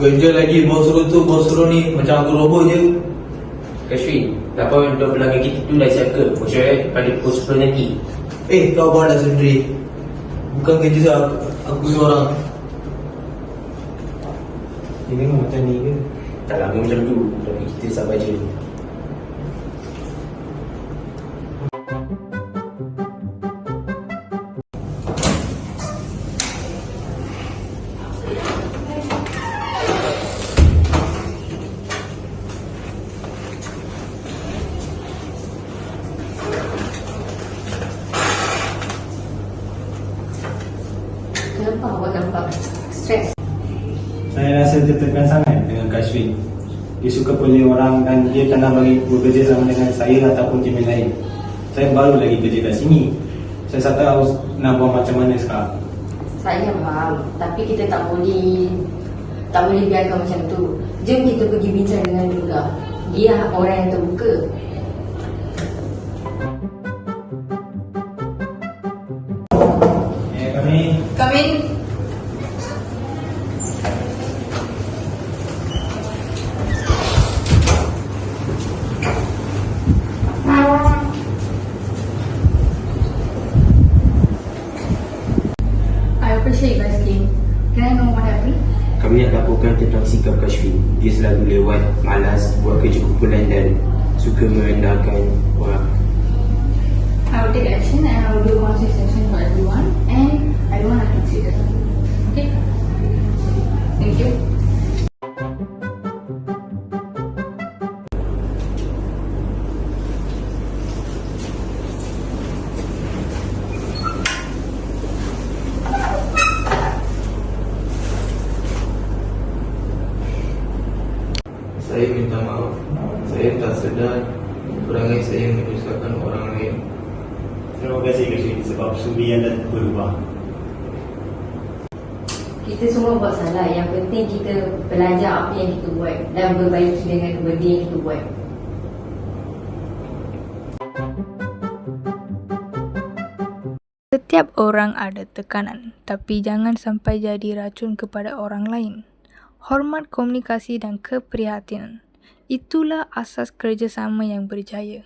Kerja lagi bos suruh tu, bos suruh ni Macam aku roboh je Kashfi, laporan untuk pelanggan kita tu dah siap ke? Mesyuarat pada pukul 10 nanti. Eh kau buat dah sendiri Bukan kerja saya, aku, aku seorang Dia memang macam ni ke? Tak lama macam tu, tapi kita sabar je. Nampak stres? Saya rasa tertekan sangat dengan Kashfi Dia suka pilih orang dan dia tak nak bagi bekerja sama dengan saya ataupun tim yang lain Saya baru lagi kerja kat sini Saya tak tahu nak buat macam mana sekarang Saya faham, tapi kita tak boleh tak boleh biarkan macam tu. Jom kita pergi bincang dengan Lula. Dia orang yang terbuka. Eh kami Can I know what happened? Kami nak laporkan tentang sikap Kashfi. Dia selalu lewat, malas, buat kerja kumpulan dan suka merendahkan orang. I will take action and I will do conscious session for everyone and I don't want to consider. Okay? Thank you. Saya minta maaf Saya tak sedar Perangai saya menyusahkan orang lain Terima kasih Kashfi sebab sudi anda berubah Kita semua buat salah. Yang penting kita belajar apa yang kita buat dan berbaiki dengan benda yang kita buat. Setiap orang ada tekanan, tapi jangan sampai jadi racun kepada orang lain. Hormat komunikasi dan keprihatinan. Itulah asas kerjasama yang berjaya.